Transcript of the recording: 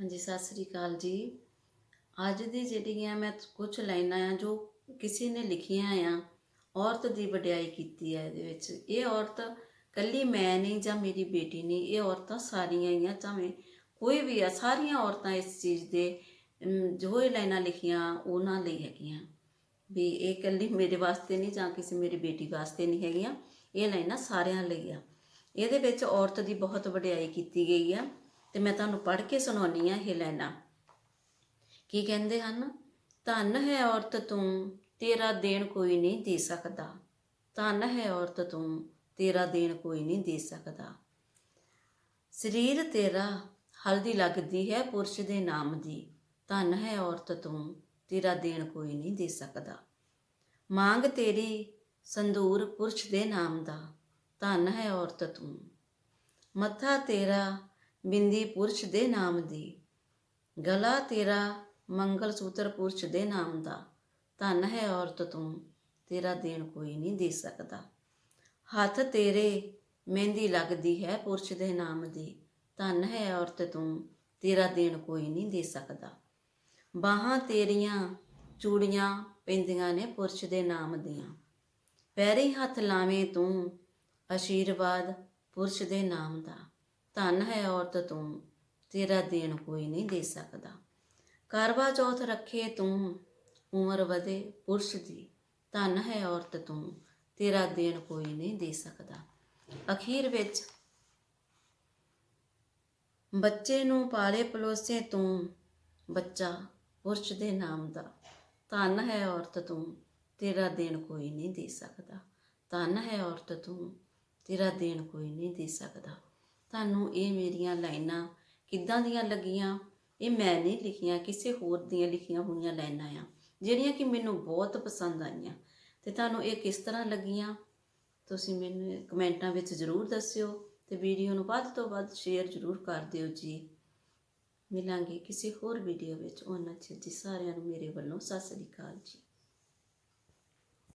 ਹਾਂਜੀ, ਸਤਿ ਸ੍ਰੀ ਅਕਾਲ ਜੀ। ਅੱਜ ਦੀ ਜਿਹੜੀਆਂ ਮੈਂ ਕੁਝ ਲਾਈਨਾਂ ਆ, ਜੋ ਕਿਸੇ ਨੇ ਲਿਖੀਆਂ ਆ, ਔਰਤ ਦੀ ਵਡਿਆਈ ਕੀਤੀ ਹੈ ਇਹਦੇ ਵਿੱਚ। ਇਹ ਔਰਤ ਕੱਲੀ ਮੈਂ ਨਹੀਂ ਜਾਂ ਮੇਰੀ ਬੇਟੀ ਨਹੀਂ, ਇਹ ਔਰਤਾਂ ਸਾਰੀਆਂ ਹੀ ਆ ਚਾਹੇ ਕੋਈ ਵੀ ਆ, ਸਾਰੀਆਂ ਔਰਤਾਂ ਇਸ ਚੀਜ਼ ਦੇ ਜੋ ਇਹ ਲਾਈਨਾਂ ਲਿਖੀਆਂ, ਉਹਨਾਂ ਲਈ ਹੈਗੀਆਂ। ਵੀ ਇਹ ਕੱਲੀ ਮੇਰੇ ਵਾਸਤੇ ਨਹੀਂ ਜਾਂ ਕਿਸੇ ਮੇਰੀ ਬੇਟੀ ਵਾਸਤੇ ਨਹੀਂ ਹੈਗੀਆਂ, ਇਹ ਲਾਈਨਾਂ ਸਾਰਿਆਂ ਲਈ ਆ। ਇਹਦੇ ਵਿੱਚ ਔਰਤ ਦੀ ਬਹੁਤ ਵਡਿਆਈ ਕੀਤੀ ਗਈ ਆ। ਤੇ ਮੈਂ ਤੁਹਾਨੂੰ ਪੜ੍ਹ ਕੇ ਸੁਣਾਉਣੀ ਆ ਇਹ ਕੀ ਕਹਿੰਦੇ ਹਨ? ਧਨ ਹੈ ਔਰਤ ਤੂੰ, ਤੇਰਾ ਦੇਣ ਕੋਈ ਨਹੀਂ ਦੇ ਸਕਦਾ। ਧਨ ਹੈ ਔਰਤ ਤੂੰ, ਤੇਰਾ ਦੇਣ ਕੋਈ ਨਹੀਂ ਦੇ ਸਕਦਾ। ਸਰੀਰ ਤੇਰਾ ਹਲਦੀ ਲੱਗਦੀ ਹੈ ਪੁਰਸ਼ ਦੇ ਨਾਮ ਦੀ। ਧਨ ਹੈ ਔਰਤ ਤੂੰ, ਤੇਰਾ ਦੇਣ ਕੋਈ ਨਹੀਂ ਦੇ ਸਕਦਾ। ਮੰਗ ਤੇਰੀ ਸੰਦੂਰ ਪੁਰਸ਼ ਦੇ ਨਾਮ ਦਾ। ਧਨ ਹੈ ਔਰਤ ਤੂੰ। ਮੱਥਾ ਤੇਰਾ ਬਿੰਦੀ ਪੁਰਸ਼ ਦੇ ਨਾਮ ਦੀ। ਗਲਾ ਤੇਰਾ ਮੰਗਲ ਸੂਤਰ ਪੁਰਸ਼ ਦੇ ਨਾਮ ਦਾ। ਧਨ ਹੈ ਔਰਤ ਤੂੰ, ਤੇਰਾ ਦੇਣ ਕੋਈ ਨਹੀਂ ਦੇ ਸਕਦਾ। ਹੱਥ ਤੇਰੇ ਮਹਿੰਦੀ ਲੱਗਦੀ ਹੈ ਪੁਰਸ਼ ਦੇ ਨਾਮ ਦੀ। ਧਨ ਹੈ ਔਰਤ ਤੂੰ, ਤੇਰਾ ਦੇਣ ਕੋਈ ਨਹੀਂ ਦੇ ਸਕਦਾ। ਬਾਹਾਂ ਤੇਰੀਆਂ ਚੂੜੀਆਂ ਪੈਂਦੀਆਂ ਨੇ ਪੁਰਸ਼ ਦੇ ਨਾਮ ਦੀਆਂ। ਪੈਰੀ ਹੱਥ ਲਾਵੇਂ ਤੂੰ ਆਸ਼ੀਰਵਾਦ ਪੁਰਸ਼ ਦੇ ਨਾਮ ਦਾ। ਧਨ ਹੈ ਔਰਤ ਤੂੰ, ਤੇਰਾ ਦੇਣ ਕੋਈ ਨਹੀਂ ਦੇ ਸਕਦਾ। ਕਰਵਾ ਚੌਥ ਰੱਖੇ ਤੂੰ, ਉਮਰ ਵਧੇ ਪੁਰਸ਼ ਦੀ, ਧਨ ਹੈ ਔਰਤ ਤੂੰ, ਤੇਰਾ ਦੇਣ ਕੋਈ ਨਹੀਂ ਦੇ ਸਕਦਾ। ਅਖੀਰ ਵਿੱਚ, ਬੱਚੇ ਨੂੰ ਪਾਲੇ ਪਲੋਸੇ ਤੂੰ, ਬੱਚਾ ਪੁਰਸ਼ ਦੇ ਨਾਮ ਦਾ। ਧਨ ਹੈ ਔਰਤ ਤੂੰ, ਤੇਰਾ ਦੇਣ ਕੋਈ ਨਹੀਂ ਦੇ ਸਕਦਾ। ਧਨ ਹੈ ਔਰਤ ਤੂੰ, ਤੇਰਾ ਦੇਣ ਕੋਈ ਨਹੀਂ ਦੇ ਸਕਦਾ। ਤੁਹਾਨੂੰ ਇਹ ਮੇਰੀਆਂ ਲਾਈਨਾਂ ਕਿੱਦਾਂ ਦੀਆਂ ਲੱਗੀਆਂ? ਇਹ ਮੈਂ ਨਹੀਂ ਲਿਖੀਆਂ, ਕਿਸੇ ਹੋਰ ਦੀਆਂ ਲਿਖੀਆਂ ਹੋਈਆਂ ਲਾਈਨਾਂ ਆ, ਜਿਹੜੀਆਂ ਕਿ ਮੈਨੂੰ ਬਹੁਤ ਪਸੰਦ ਆਈਆਂ। ਤੇ ਤੁਹਾਨੂੰ ਇਹ ਕਿਸ ਤਰ੍ਹਾਂ ਲੱਗੀਆਂ? ਤੁਸੀਂ ਮੈਨੂੰ ਕਮੈਂਟਾਂ ਵਿੱਚ ਜ਼ਰੂਰ ਦੱਸਿਓ ਤੇ ਵੀਡੀਓ ਨੂੰ ਵੱਧ ਤੋਂ ਵੱਧ ਸ਼ੇਅਰ ਜ਼ਰੂਰ ਕਰ ਦਿਓ ਜੀ। ਮਿਲਾਂਗੇ ਕਿਸੇ ਹੋਰ ਵੀਡੀਓ ਵਿੱਚ। ਉਹਨਾਂ ਚਿਰ ਜੀ ਸਾਰਿਆਂ ਨੂੰ ਮੇਰੇ ਵੱਲੋਂ ਸਤਿ ਸ੍ਰੀ ਅਕਾਲ ਜੀ।